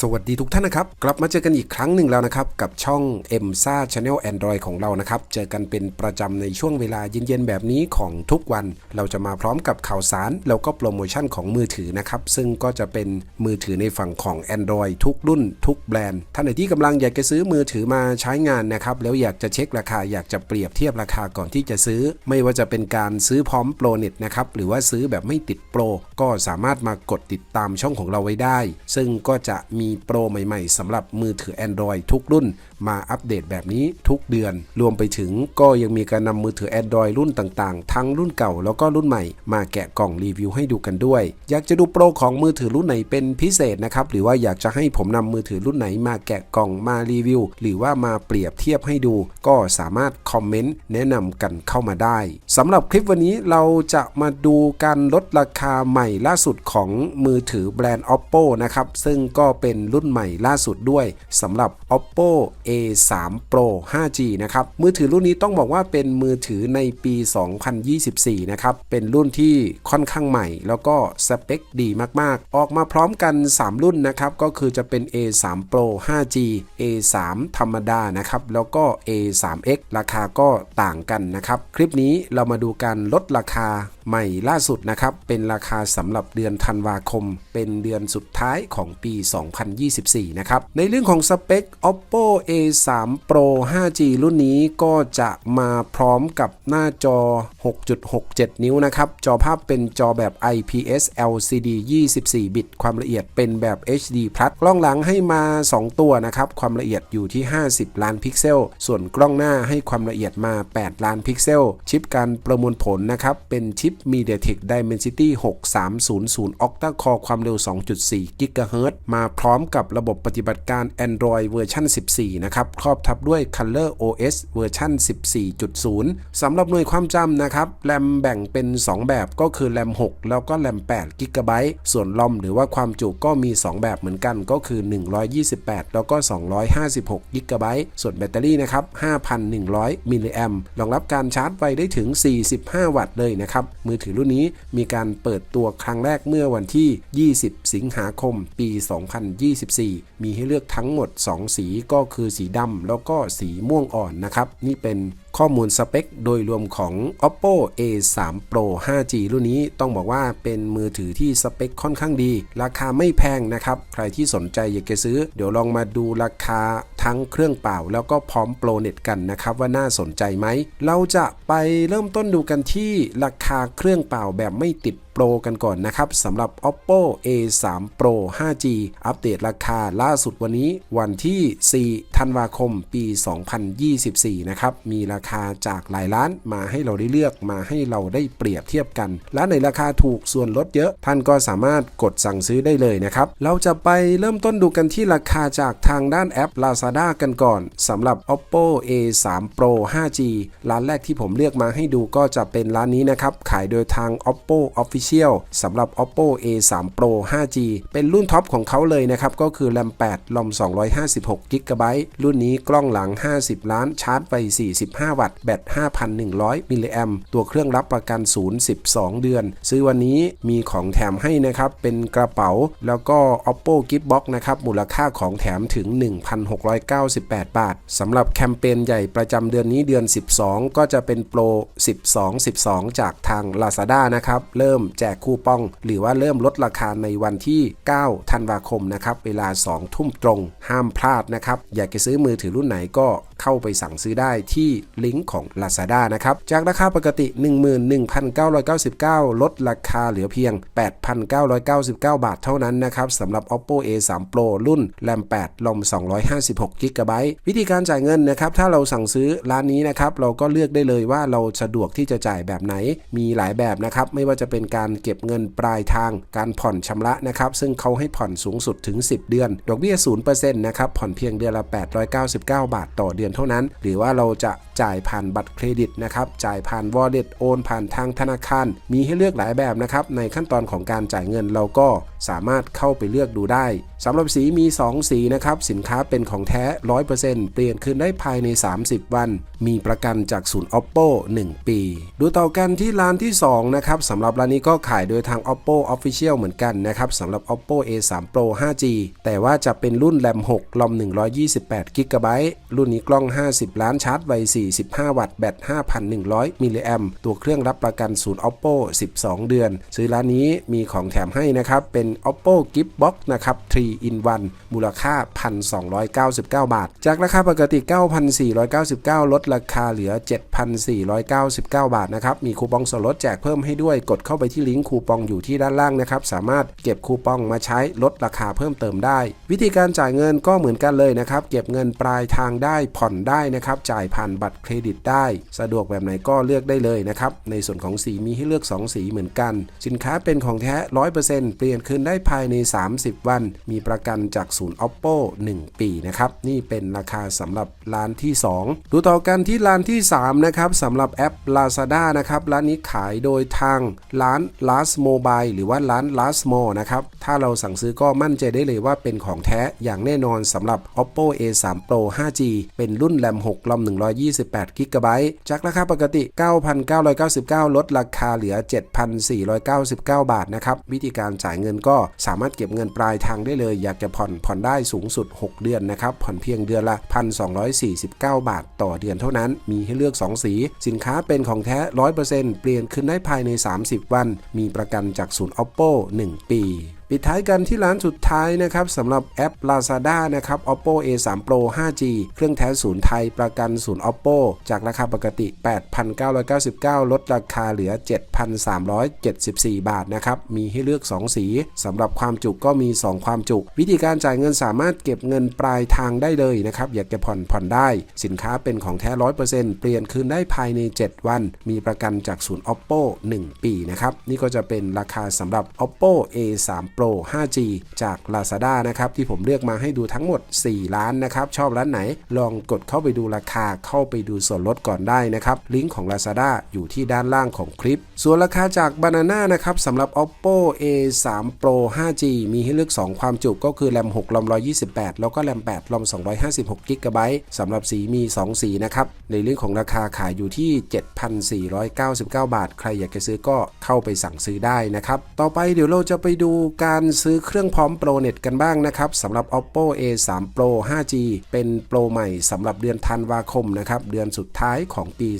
สวัสดีทุกท่านนะครับ กลับมาเจอกันอีกครั้งหนึ่งแล้วนะครับ กับช่อง m s a Channel Android ของเรานะครับ เจอกันเป็นประจำในช่วงเวลาเย็นๆแบบนี้ของทุกวัน เราจะมาพร้อมกับข่าวสาร แล้วก็โปรโมชั่นของมือถือนะครับ ซึ่งก็จะเป็นมือถือในฝั่งของ Android ทุกรุ่น ทุกแบรนด์ ท่านไหนที่กำลังอยากจะซื้อมือถือมาใช้งานนะครับ แล้วอยากจะเช็คราคาอยากจะเปรียบเทียบราคาก่อนที่จะซื้อ ไม่ว่าจะเป็นการซื้อพร้อมโปรเน็ตนะครับหรือว่าซื้อแบบไม่ติดโปรก็สามารถมากดติดตามช่องของเราไว้ได้ ซึ่งก็จะมีีโปรใหม่ๆสำหรับมือถือ Android ทุกรุ่นมาอัปเดตแบบนี้ทุกเดือน รวมไปถึงก็ยังมีการนำมือถือ Android รุ่นต่างๆ ทั้งรุ่นเก่าแล้วก็รุ่นใหม่ มาแกะกล่องรีวิวให้ดูกันด้วย อยากจะดูโปรของมือถือรุ่นไหนเป็นพิเศษนะครับ หรือว่าอยากจะให้ผมนำมือถือรุ่นไหนมาแกะกล่องมารีวิว หรือว่ามาเปรียบเทียบให้ดู ก็สามารถคอมเมนต์แนะนำกันเข้ามาได้สำหรับคลิปวันนี้เราจะมาดูการลดราคาใหม่ล่าสุดของมือถือแบรนด์ Oppo นะครับซึ่งก็เป็นรุ่นใหม่ล่าสุดด้วยสำหรับ Oppo A3 Pro 5G นะครับ มือถือรุ่นนี้ต้องบอกว่าเป็นมือถือในปี 2024 นะครับ เป็นรุ่นที่ค่อนข้างใหม่ แล้วก็สเปคดีมาก ๆ ออกมาพร้อมกัน 3 รุ่นนะครับ ก็คือจะเป็น A3 Pro 5G A3 ธรรมดานะครับ แล้วก็ A3X ราคาก็ต่างกันนะครับ คลิปนี้เรามาดูการลดราคาใหม่ล่าสุดนะครับ เป็นราคาสำหรับเดือนธันวาคม เป็นเดือนสุดท้ายของปี 2024 นะครับ ในเรื่องของสเปค Oppo A A3 Pro 5G รุ่นนี้ก็จะมาพร้อมกับหน้าจอ 6.67 นิ้วนะครับ จอภาพเป็นจอแบบ IPS LCD 24 บิต ความละเอียดเป็นแบบ HD Plus กล้องหลังให้มา 2 ตัวนะครับ ความละเอียดอยู่ที่ 50 ล้านพิกเซล ส่วนกล้องหน้าให้ความละเอียดมา 8 ล้านพิกเซล ชิปการประมวลผลนะครับ เป็นชิป MediaTek Dimensity 6300 Octa Core ความเร็ว 2.4 GHz มาพร้อมกับระบบปฏิบัติการ Android เวอร์ชัน14นะครับครอบทับด้วย Color OS เวอร์ชัน14.0 สำหรับหน่วยความจำนะครับแรมแบ่งเป็น 2 แบบก็คือแรม6 แล้วก็แรม8 GB ส่วนลอมหรือว่าความจุก็มี 2 แบบเหมือนกันก็คือ 128 แล้วก็ 256 GB ส่วนแบตเตอรี่นะครับ 5,100 มิลลิแอมรองรับการชาร์จไฟได้ถึง 45 วัตต์เลยนะครับ มือถือรุ่นนี้มีการเปิดตัวครั้งแรกเมื่อวันที่ 20 สิงหาคม ปี 2024 มีให้เลือกทั้งหมด 2 สีก็คือสีดำแล้วก็สีม่วงอ่อนนะครับ นี่เป็น ข้อมูลสเปคโดยรวมของ Oppo A3 Pro 5G รุ่นนี้ต้องบอกว่าเป็นมือถือที่สเปคค่อนข้างดี ราคาไม่แพงนะครับ ใครที่สนใจอยากจะซื้อ เดี๋ยวลองมาดูราคาทั้งเครื่องเปล่า แล้วก็พร้อมโปรเน็ตกันนะครับว่าน่าสนใจไหม เราจะไปเริ่มต้นดูกันที่ราคาเครื่องเปล่าแบบไม่ติดโปรกันก่อนนะครับสำหรับ Oppo A3 Pro 5G อัปเดตราคาล่าสุดวันนี้วันที่ 4 ธันวาคม ปี 2024 นะครับ มีราคาจากหลายร้านมาให้เราได้เลือกมาให้เราได้เปรียบเทียบกันและในราคาถูกส่วนลดเยอะ ท่านก็สามารถกดสั่งซื้อได้เลยนะครับ เราจะไปเริ่มต้นดูกันที่ราคาจากทางด้านแอป Lazada กันก่อนสำหรับ Oppo A3 Pro 5G ร้านแรกที่ผมเลือกมาให้ดูก็จะเป็นร้านนี้นะครับ ขายโดยทาง Oppo Official สำหรับ Oppo A3 Pro 5G เป็นรุ่นท็อปของเขาเลยนะครับ ก็คือ RAM 8 ROM 256 GB รุ่นนี้กล้องหลัง 50 ล้านชาร์จไป45วัตต์ แบต 5,100 มิลลิแอมตัวเครื่องรับประกันศูนย์12 เดือน ซื้อวันนี้มีของแถมให้นะครับ เป็นกระเป๋าแล้วก็ Oppo Gift Box นะครับ มูลค่าของแถมถึง 1,698 บาทสำหรับแคมเปญใหญ่ประจำเดือนนี้เดือน 12 ก็จะเป็นโปร 12 12 จากทาง Lazada นะครับ เริ่มแจกคูปอง หรือว่าเริ่มลดราคาในวันที่ 9 ธันวาคมนะครับ เวลา 2 ทุ่มตรง ห้ามพลาดนะครับ อยากจะซื้อมือถือรุ่นไหนก็เข้าไปสั่งซื้อได้ที่ลิงก์ของ Lazada นะครับ จากราคาปกติ 11,999 ลดราคาเหลือเพียง 8,999 บาทเท่านั้นนะครับสำหรับ Oppo A3 Pro รุ่น RAM 8 ROM 256 GB วิธีการจ่ายเงินนะครับ ถ้าเราสั่งซื้อร้านนี้นะครับ เราก็เลือกได้เลยว่าเราสะดวกที่จะจ่ายแบบไหน มีหลายแบบนะครับ ไม่ว่าจะเป็นการเก็บเงินปลายทาง การผ่อนชำระนะครับ ซึ่งเขาให้ผ่อนสูงสุดถึง 10 เดือน ดอกเบี้ย0%นะครับ ผ่อนเพียงเดือนละ 899 บาทต่อเดือนเท่านั้น หรือว่าเราจะจ่ายายผ่านบัตรเครดิตนะครับจ่ายผ่าน wallet โอนผ่านทางธนาคาร มีให้เลือกหลายแบบนะครับในขั้นตอนของการจ่ายเงินเราก็สามารถเข้าไปเลือกดูได้สำหรับสีมี 2 สีนะครับสินค้าเป็นของแท้ 100%เปลี่ยนคืนได้ภายใน 30 วัน มีประกันจากศูนย์ oppo 1 ปี ดูต่อกันที่ร้านที่2นะครับสำหรับร้านนี้ก็ขายโดยทาง oppo official เหมือนกันนะครับสำหรับ oppo a3 pro 5g แต่ว่าจะเป็นรุ่นแรม6ลอม128 g b รุ่นนี้กล้อง 50 ล้านชาร์จไว45วัตต์ แบต 5,100 มิลลิแอมตัวเครื่องรับประกันศูนย์ oppo 12 เดือน ซื้อร้านนี้มีของแถมให้นะครับ เป็น oppo gift box นะครับ 3 in 1 มูลค่า 1,299 บาท จากราคาปกติ 9,499 ลดราคาเหลือ 7,499 บาทนะครับ มีคูปองส่วนลดแจกเพิ่มให้ด้วย กดเข้าไปที่ลิงก์คูปองอยู่ที่ด้านล่างนะครับ สามารถเก็บคูปองมาใช้ลดราคาเพิ่มเติมได้ วิธีการจ่ายเงินก็เหมือนกันเลยนะครับ เก็บเงินปลายทางได้ผ่อนได้นะครับ จ่ายผ่านบัตรเครดิตได้ สะดวกแบบไหนก็เลือกได้เลยนะครับ ในส่วนของสีมีให้เลือก 2 สีเหมือนกัน สินค้าเป็นของแท้ 100%เปลี่ยนคืนได้ภายใน 30 วัน มีประกันจากศูนย์ oppo 1 ปีนะครับ นี่เป็นราคาสำหรับร้านที่ 2 ดูต่อกันที่ร้านที่ 3 นะครับสำหรับแอป Lazada นะครับ ร้านนี้ขายโดยทางร้าน Last Mobile หรือว่าร้าน Last Mall นะครับ ถ้าเราสั่งซื้อก็มั่นใจได้เลยว่าเป็นของแท้อย่างแน่นอนสำหรับ oppo a3 pro 5g เป็นรุ่นแรม6ลอม128 g b จากราคาปกติ 9,999 ลดราคาเหลือ 7,499 บาทนะครับ วิธีการจ่ายเงินก็สามารถเก็บเงินปลายทางได้เลย อยากจะผ่อนผ่อนได้สูงสุด 6 เดือนนะครับ ผ่อนเพียงเดือนละ 1,249 บาท ต่อเดือนเท่านั้น มีให้เลือก 2 สี สินค้าเป็นของแท้ 100%เปลี่ยนคืนได้ภายใน 30 วัน มีประกันจากศูนย์ oppo 1 ปี ปิดท้ายกันที่ร้านสุดท้ายนะครับสำหรับแอป Lazada นะครับ oppo a3 pro 5g เครื่องแท้ศูนย์ไทยประกันศูนย์ oppo จากราคาปกติ 8,999 ลดราคาเหลือ 7,374 บาทนะครับ มีให้เลือก 2 สีสำหรับความจุก็มี 2 ความจุ วิธีการจ่ายเงินสามารถเก็บเงินปลายทางได้เลยนะครับ อยากจะผ่อนผ่อนได้ สินค้าเป็นของแท้ 100%เปลี่ยนคืนได้ภายใน 7 วัน มีประกันจากศูนย์ oppo 1 ปีนะครับ นี่ก็จะเป็นราคาสำหรับ oppo a3 pro 5g จาก lazada นะครับที่ผมเลือกมาให้ดูทั้งหมด 4 ล้านนะครับชอบร้านไหน ลองกดเข้าไปดูราคาเข้าไปดูส่วนลดก่อนได้นะครับลิงก์ของ lazada อยู่ที่ด้านล่างของคลิป ส่วนราคาจาก banana นะครับสำหรับ oppo a3 pro 5g มีให้เลือก 2 ความจุก็คือแรม6ลอม128 แล้วก็แรม8ลอม256 g b สำหรับสีมี 2 สีนะครับในเรื่องของราคาขายอยู่ที่ 7,499 บาท ใครอยากจะซื้อก็เข้าไปสั่งซื้อได้นะครับต่อไปเดี๋ยวเราจะไปดูการซื้อเครื่องพร้อมโปรเน็ตกันบ้างนะครับสำหรับ oppo a3 pro 5g เป็นโปรใหม่สำหรับเดือนธันวาคมนะครับเดือนสุดท้ายของปี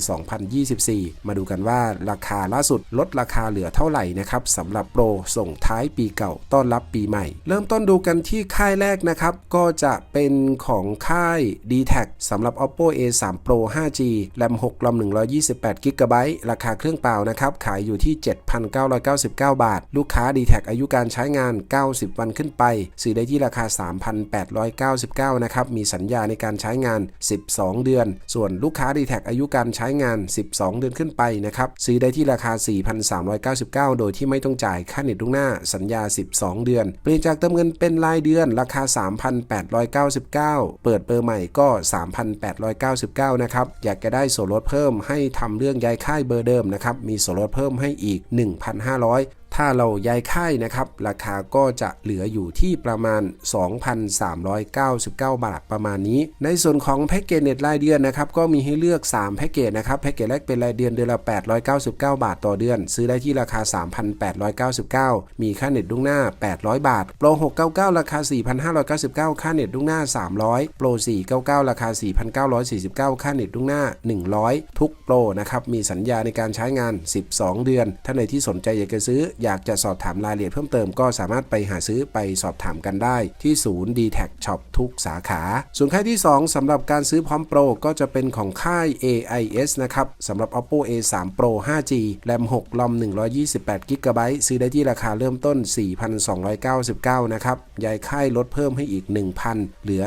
2024 มาดูกันว่าราคาล่าสุดลดราคาเหลือเท่าไหร่นะครับสำหรับโปรส่งท้ายปีเก่าต้อนรับปีใหม่ เริ่มต้นดูกันที่ค่ายแรกนะครับ ก็จะเป็นของค่าย d t แทสำหรับ oppo a3 pro 5g แรม6ลอม128 g b ราคาเครื่องเปล่านะครับขายอยู่ที่ 7,999 บาท ลูกค้า d t แทอายุการใช้งาน 90 วันขึ้นไป ซื้อได้ที่ราคา 3,899 นะครับ มีสัญญาในการใช้งาน 12 เดือน ส่วนลูกค้า d t แทอายุการใช้งาน 12 เดือนขึ้นไปนะครับ ซื้อได้ที่ราคา 4,399 โดยที่ไม่ต้องจ่ายค่าเน็ตล่วงหน้า สัญญา 12 เดือน เปลี่ยนจากเติมเงินเป็นรายเดือน ราคา 3,899 เปิดเบอร์ใหม่ก็ 3,899 นะครับ อยากจะได้ส่วนลดเพิ่มให้ทำเรื่องย้ายค่ายเบอร์เดิมนะครับ มีส่วนลดเพิ่มให้อีก 1,500 ถ้าเราย้ายค่ายนะครับ ราคาก็จะเหลืออยู่ที่ประมาณ 2,399 บาทประมาณนี้ ในส่วนของแพ็กเกจเน็ตรายเดือนนะครับ ก็มีให้เลือก 3 แพ็กเกจนะครับ แพ็กเกจแรกเป็นรายเดือนเดือนละ 899 บาทต่อเดือน ซื้อได้ที่ราคา 3,899 มีค่าเน็ตล่วงหน้า 800 บาท โปร 699 ราคา 4,599 ค่าเน็ตล่วงหน้า 300 โปร 499 ราคา 4,949 ค่าเน็ตล่วงหน้า 100 ทุกโปรนะครับ มีสัญญาในการใช้งาน 12 เดือนท่าใดที่สนใจอยากจะซื้ออยากจะสอบถามรายละเอียดเพิ่มเติมก็สามารถไปหาซื้อไปสอบถามกันได้ที่ศูนย์ d t แท Shop ทุกสาขา ส่วนค่ายที่ 2สำหรับการซื้อพร้อมโปรก็จะเป็นของค่าย AIS นะครับสำหรับ oppo a3 pro 5g แรม6ลอม128 g b ซื้อได้ที่ราคาเริ่มต้น 4,299 นะครับยายค่ายลดเพิ่มให้อีก 1,000 เหลือ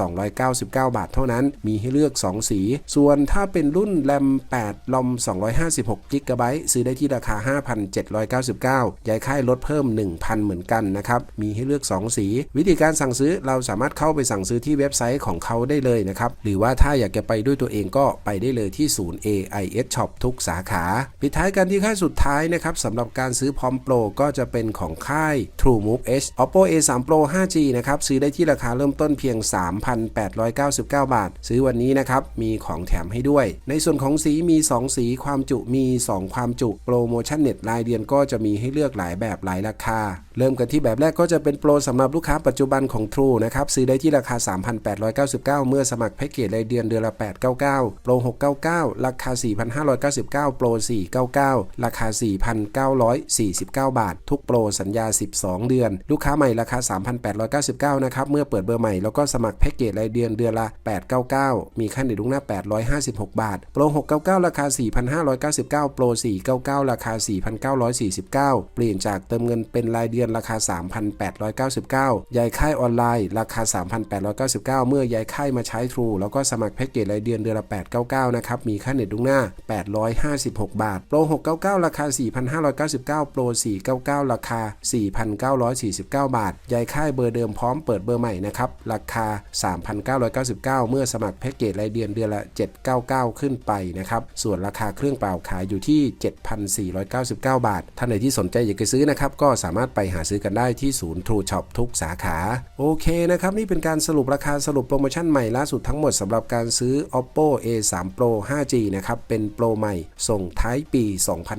3,299 บาทเท่านั้น มีให้เลือก 2 สี ส่วนถ้าเป็นรุ่นแรม8ลอม256 g b ซื้อได้ที่ราคา 5,799 999ย้ายค่ายลดเพิ่ม 1,000 เหมือนกันนะครับ มีให้เลือก 2 สี วิธีการสั่งซื้อเราสามารถเข้าไปสั่งซื้อที่เว็บไซต์ของเขาได้เลยนะครับ หรือว่าถ้าอยากจะไปด้วยตัวเองก็ไปได้เลยที่ศูนย์ AIS Shop ทุกสาขา ปิดท้ายกันที่ค่ายสุดท้ายนะครับสำหรับการซื้อพร้อมโปรก็จะเป็นของค่าย True Move H Oppo A3 Pro 5G นะครับซื้อได้ที่ราคาเริ่มต้นเพียง 3,899 บาท ซื้อวันนี้นะครับมีของแถมให้ด้วย ในส่วนของสีมี 2 สีความจุมี 2 ความจุโปรโมชั่นเน็ตรายเดือนก็จะมีให้เลือกหลายแบบหลายราคา เริ่มกันที่แบบแรกก็จะเป็นโปรสำหรับลูกค้าปัจจุบันของ True นะครับ ซื้อได้ที่ราคา 3,899 เมื่อสมัครแพ็กเกจรายเดือนเดือนละ 899 โปร 699 ราคา 4,599 โปร 499 ราคา 4,949 บาท ทุกโปรสัญญา 12 เดือน ลูกค้าใหม่ราคา 3,899 นะครับ เมื่อเปิดเบอร์ใหม่แล้วก็สมัครแพ็กเกจรายเดือนเดือนละ 899 มีค่าเน็ตลุกหน้า 856 บาท โปร 699 ราคา 4,599 โปร 499 ราคา 4,949เปลี่ยนจากเติมเงินเป็นรายเดือนราคา 3,899 ย้ายค่ายออนไลน์ ราคา 3,899 เมื่อย้ายค่ายมาใช้ True แล้วก็สมัครแพ็กเกจรายเดือนเดือนละ 899 นะครับ มีค่าเน็ตลุกหน้า 856 บาท โปร 699 ราคา 4,599 โปร 499 ราคา 4,949 บาท ย้ายค่ายเบอร์เดิมพร้อมเปิดเบอร์ใหม่นะครับ ราคา 3,999 เมื่อสมัครแพ็กเกจรายเดือนเดือนละ 799 ขึ้นไปนะครับ ส่วนราคาเครื่องเปล่าขายอยู่ที่ 7,499 บาท ท่านไหนที่สนใจอยากจะซื้อนะครับ ก็สามารถไปหาซื้อกันได้ที่ศูนย์ True Shop ทุกสาขา โอเคนะครับ นี่เป็นการสรุปราคาสรุปโปรโมชั่นใหม่ล่าสุดทั้งหมดสำหรับการซื้อ Oppo A3 Pro 5G นะครับ เป็นโปรใหม่ส่งท้ายปี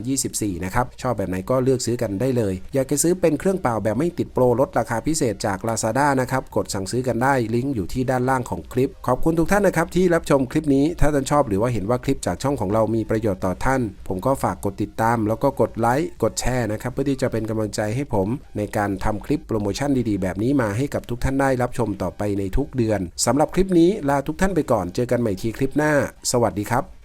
2024 นะครับ ชอบแบบไหนก็เลือกซื้อกันได้เลย อยากจะซื้อเป็นเครื่องเปล่าแบบไม่ติดโปรลดราคาพิเศษจาก Lazada นะครับ กดสั่งซื้อกันได้ลิงก์อยู่ที่ด้านล่างของคลิป ขอบคุณทุกท่านนะครับที่รับชมคลิปนี้ถ้าท่านชอบหรือว่าเห็นว่าคลิปจากช่องของเรามีประโยชน์ต่อท่าน ผมก็ฝากกดติดตามแล้วก็กดไลค์กดแชร์นะครับเพื่อที่จะเป็นกำลังใจให้ผมในการทำคลิปโปรโมชั่นดีๆ แบบนี้มาให้กับทุกท่านได้รับชมต่อไปในทุกเดือนสำหรับคลิปนี้ลาทุกท่านไปก่อนเจอกันใหม่ทีคลิปหน้า สวัสดีครับ